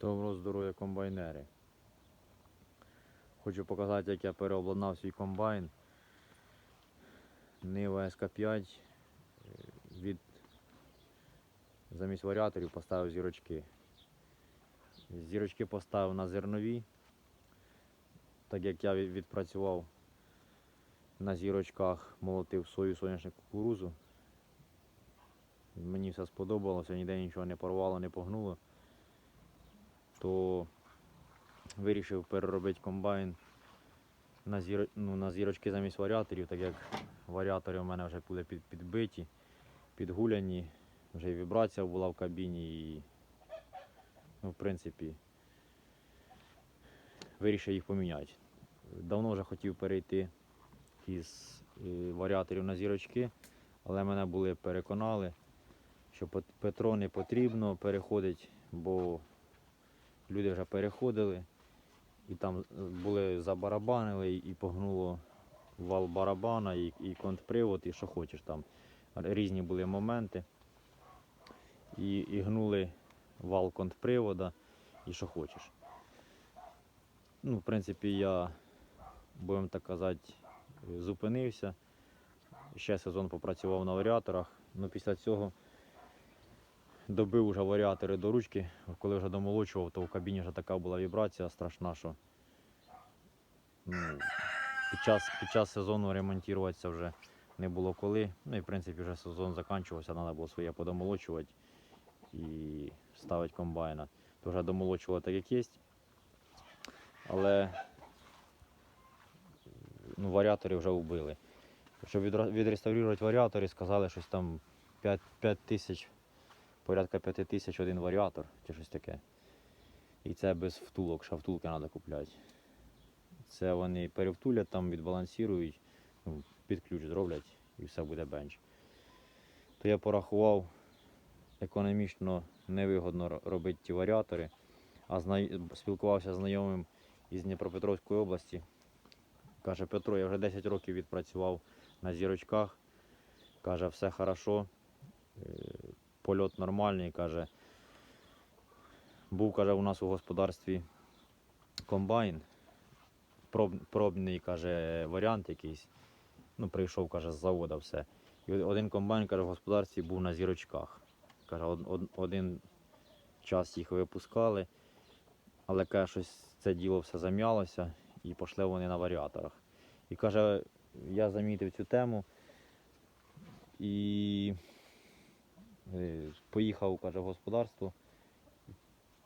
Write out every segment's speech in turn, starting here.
Доброго здоров'я комбайнери. Хочу показати, як я переобладнав свій комбайн. Нива СК5 е, від замість варіаторів поставив зірочки. Зірочки поставив на зернові, так як я відпрацював на зірочках, молотив сою, соняшник кукурузу. Мені все сподобалося, ніде нічого не порвало, не погнуло то вирішив переробити комбайн на, зір... ну, на зірочки замість варіаторів, так як варіатори у мене вже були під... підбиті, підгуляні, вже і вібрація була в кабіні і ну, в принципі вирішив їх поміняти. Давно вже хотів перейти із е, варіаторів на зірочки, але мене були переконали, що Пет- Петро не потрібно переходить, бо люди вже переходили і там е, були забарабанили і погнуло вал барабана, і, і контрпривод, і що хочеш там. Різні були моменти. І, і гнули вал контрпривода і що хочеш. Ну, в принципі, я, будемо так казати, е, зупинився. Ще сезон попрацював на варіаторах. Ну, після цього добив вже варіатори до ручки. Коли вже домолочував, то в кабіні вже така була вібрація страшна, що ну, під, час, під час сезону ремонтуватися вже не було коли. Ну і в принципі вже сезон закінчувався, треба було своє подомолочувати і ставити комбайна. То вже домолочував так як є. Але ну, варіатори вже вбили. Щоб відреставрувати варіатори, сказали, щось там 5, 5 тисяч порядка 5 тисяч один варіатор чи щось таке. І це без втулок, ще втулки треба купляти. Це вони перевтулять, там відбалансують, ну, під ключ зроблять і все буде бенч. То я порахував, економічно невигодно робити ті варіатори, а знай... спілкувався з знайомим із Дніпропетровської області. Каже, Петро, я вже 10 років відпрацював на зірочках. Каже, все хорошо. Польот нормальний, каже. Був, каже, у нас у господарстві комбайн. Проб, пробний, каже, варіант якийсь. Ну, прийшов, каже, з заводу все. І один комбайн, каже, в господарстві був на зірочках. Каже, од, од- один час їх випускали, але каже, щось це діло все зам'ялося і пішли вони на варіаторах. І каже, я замітив цю тему і Поїхав, каже, в господарство,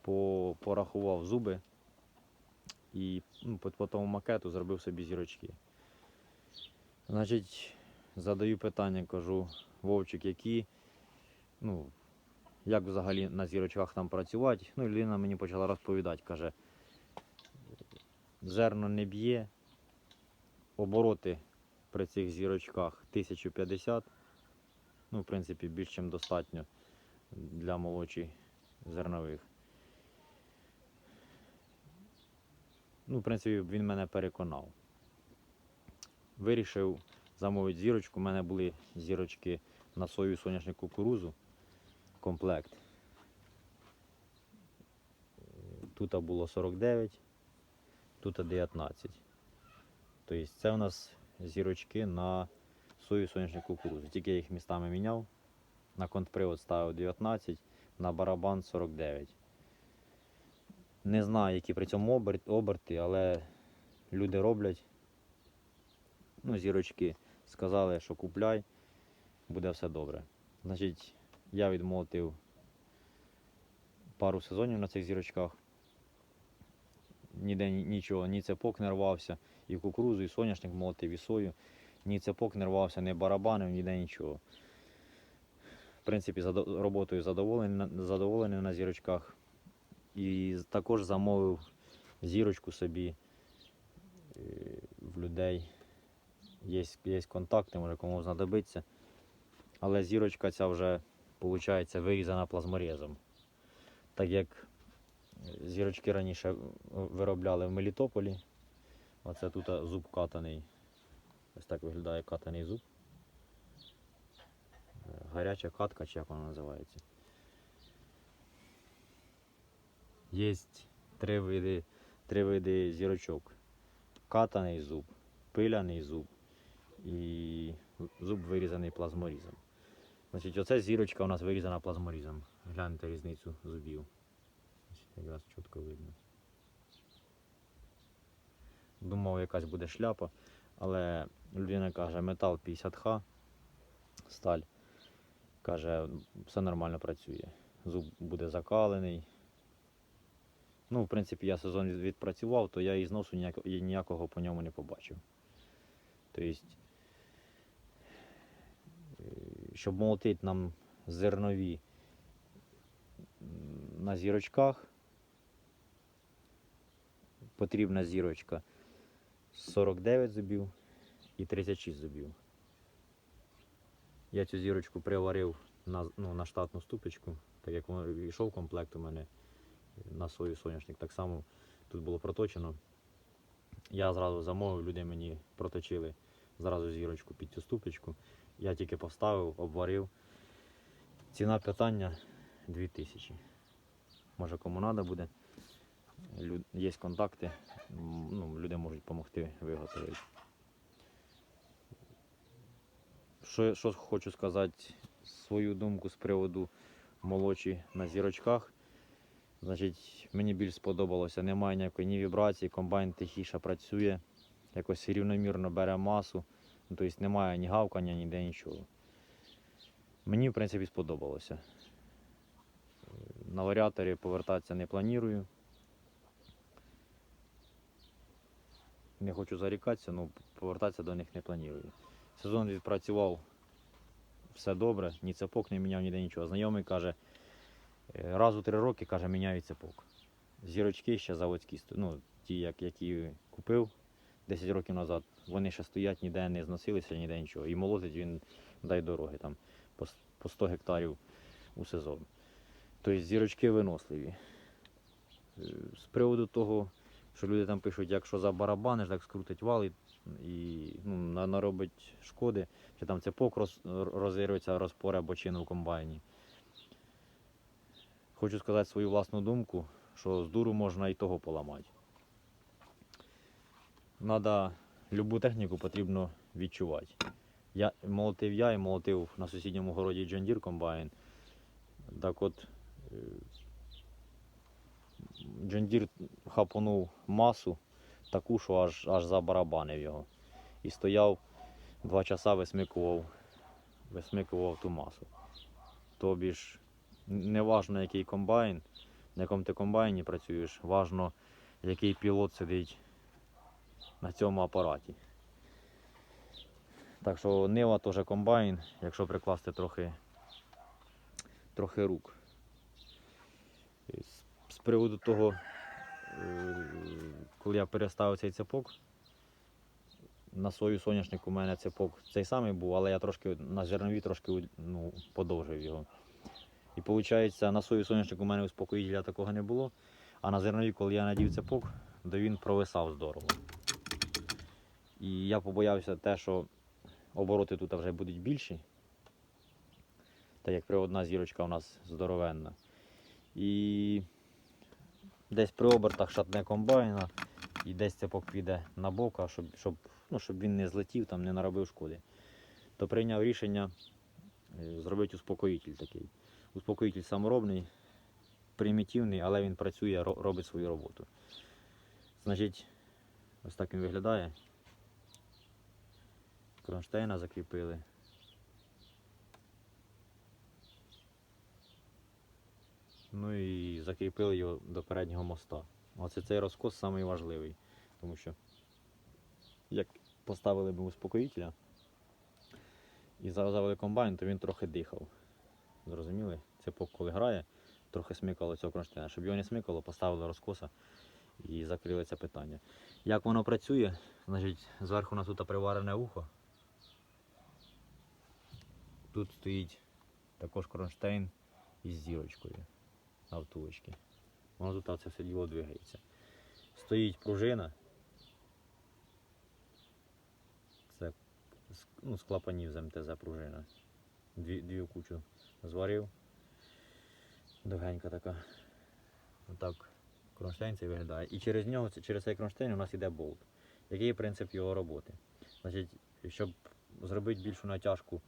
по, порахував зуби і ну, по, тому макету зробив собі зірочки. Значить, задаю питання, кажу, Вовчик, які, ну, як взагалі на зірочках там працювати. Ну, людина мені почала розповідати, каже, зерно не б'є, обороти при цих зірочках 1050 ну, в принципі, більш ніж достатньо для молочі зернових. Ну, в принципі, він мене переконав. Вирішив замовити зірочку. У мене були зірочки на сою соняшник кукурузу. Комплект. Тут було 49, тут 19. Тобто це у нас зірочки на сою соняшник кукурузу. Тільки я їх містами міняв. На контрпривод ставив 19, на барабан 49. Не знаю, які при цьому оберти, але люди роблять. Ну, зірочки сказали, що купляй, буде все добре. Значить, я відмотив пару сезонів на цих зірочках. Ніде нічого, ні цепок не рвався, і кукурузу, і соняшник молотив, і сою ні цепок не рвався, ні барабанив, ніде нічого. В принципі, роботою задоволений, задоволений на зірочках. І також замовив зірочку собі е, в людей. Є, є контакти, може кому знадобиться. Але зірочка ця вже, виходить, вирізана плазморезом. Так як е, зірочки раніше виробляли в Мелітополі. Оце тут зуб катаний. Ось так виглядає катаний зуб. Е, Гаряча катка, чи як вона називається. Є три види, три види зірочок. Катаний зуб, пиляний зуб і зуб вирізаний плазморізом. Значить, оце зірочка у нас вирізана плазморізом. Гляньте різницю зубів. Якраз чітко видно. Думав, якась буде шляпа, але людина каже, метал 50Х, сталь. Каже, все нормально працює. Зуб буде закалений. Ну, в принципі, я сезон відпрацював, то я і зносу ніякого по ньому не побачив. Тобто, щоб молотити нам зернові на зірочках, потрібна зірочка 49 зубів і 36 зубів. Я цю зірочку приварив на, ну, на штатну ступочку, так як йшов комплект у мене на сою соняшник. Так само тут було проточено. Я зразу замовив, люди мені проточили зразу зірочку під цю ступочку. Я тільки поставив, обварив. Ціна питання 2000. Може кому треба буде. Є контакти, ну, люди можуть допомогти виготовити. Що, що хочу сказати, свою думку з приводу молочі на зірочках. Значить, мені більш сподобалося. Немає ніякої ні вібрації, комбайн тихіше працює, якось рівномірно бере масу. Тобто немає ні гавкання, ніде нічого. Мені, в принципі, сподобалося. На варіаторі повертатися не планую. Не хочу зарікатися, але повертатися до них не планую. Сезон відпрацював все добре, ні цепок не міняв, ніде нічого. Знайомий каже, е, раз у три роки каже, міняю цепок. Зірочки ще заводські, ну, ті, як, які купив 10 років назад, вони ще стоять, ніде не зносилися, ніде нічого. І молотить він дай дороги там по, 100 гектарів у сезон. Тобто зірочки виносливі. Е, З приводу того, що люди там пишуть, якщо за барабани, так скрутить вал і, і ну, наробить шкоди, чи там цепок роз, розірветься, розпоре бочину в комбайні. Хочу сказати свою власну думку, що з дуру можна і того поламати. Надо любу техніку потрібно відчувати. Я молотив я і молотив на сусідньому городі Deere комбайн. Так от Deere хапанув масу таку, що аж, аж забарабанив його. І стояв два часа висмикував, висмикував ту масу. Тобі ж не важно, який комбайн, на якому ти комбайні працюєш, важно, який пілот сидить на цьому апараті. Так що Нива теж комбайн, якщо прикласти трохи, трохи рук. Приводу того, е, коли я переставив цей цепок, на свою соняшник у мене цепок цей самий був, але я трошки на зернові трошки ну, подовжив його. І виходить, на сою соняшник у мене успокоїтеля такого не було, а на зернові, коли я надів цепок, то він провисав здорово. І я побоявся те, що обороти тут вже будуть більші, так як приводна зірочка у нас здоровенна. І десь при обертах шатне комбайна, і десь цепок піде на бок, а щоб, щоб, ну, щоб він не злетів, там, не наробив шкоди. То прийняв рішення е, зробити успокоїтель такий. Успокоїтель саморобний, примітивний, але він працює, робить свою роботу. Значить, ось так він виглядає. Кронштейна закріпили. Ну і закріпили його до переднього моста. Оце цей розкос самий важливий, тому що як поставили ми успокоїтеля і завели комбайн, то він трохи дихав. Зрозуміли? Цепок, коли грає, трохи смикало цього кронштейна. Щоб його не смикало, поставили розкоса і закрили це питання. Як воно працює? Значить, зверху у нас тут приварене ухо. Тут стоїть також кронштейн із зірочкою на. Воно тут це все діло двигається. Стоїть пружина. Це ну, з клапанів з МТЗ пружина. Дві, дві кучу зварив. Довгенька така. Отак Кронштейн цей виглядає. І через нього, через цей кронштейн у нас іде болт. Який принцип його роботи? Значить, щоб зробити більшу натяжку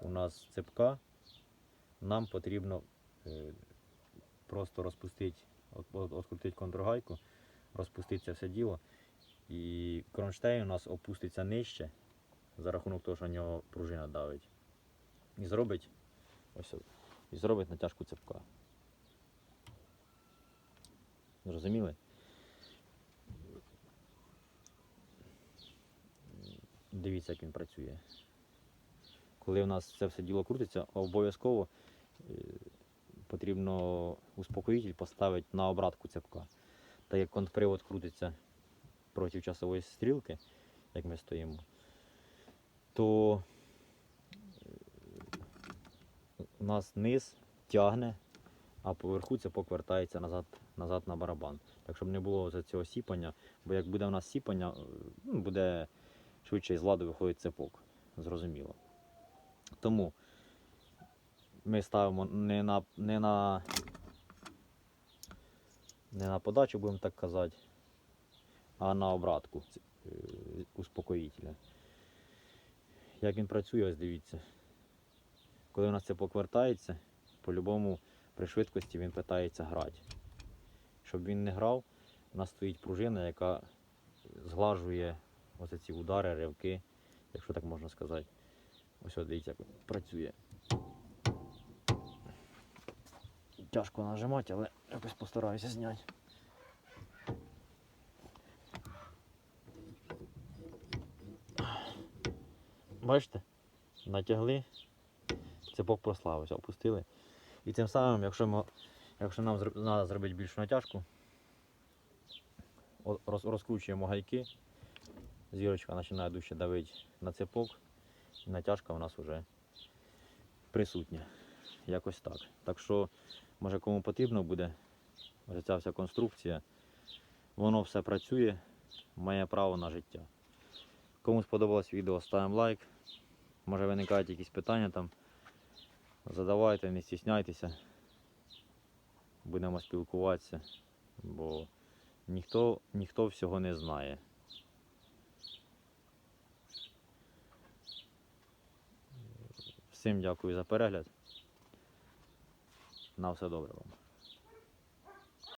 у нас цепка, нам потрібно е, просто розпустити, от, от, контргайку, розпустити це все діло. І кронштейн у нас опуститься нижче за рахунок того, що на нього пружина давить. І зробить ось і зробить натяжку цепка. Зрозуміли? Дивіться, як він працює. Коли у нас це все діло крутиться, обов'язково е, потрібно успокоїтель поставити на обратку цепка. Так як контрпривод крутиться проти часової стрілки, як ми стоїмо, то е, у нас низ тягне, а поверху цепок вертається назад, назад на барабан. Так щоб не було цього сіпання, бо як буде у нас сіпання, е, ну, буде швидше із ладу виходить цепок. Зрозуміло. Тому ми ставимо не на, не на, не на подачу, будемо так казати, а на обратку е, успокоїтеля. Як він працює, ось дивіться. Коли у нас цепок вертається, по-любому при швидкості він питається грати. Щоб він не грав, у нас стоїть пружина, яка зглажує оце ці удари, ривки, якщо так можна сказати. Ось от дивіться, як працює. Тяжко нажимати, але якось постараюся зняти. Бачите? Натягли, цепок прославився, опустили. І тим самим, якщо, ми, якщо нам треба зробити більшу натяжку, роз, розкручуємо гайки, зірочка починає дужче давити на цепок, і натяжка у нас вже присутня. Якось так. Так що, може кому потрібно буде ось ця вся конструкція, воно все працює, має право на життя. Кому сподобалось відео, ставимо лайк. Може виникають якісь питання там. Задавайте, не стісняйтеся. Будемо спілкуватися, бо ніхто, ніхто всього не знає. Всім дякую за перегляд. На все добре вам.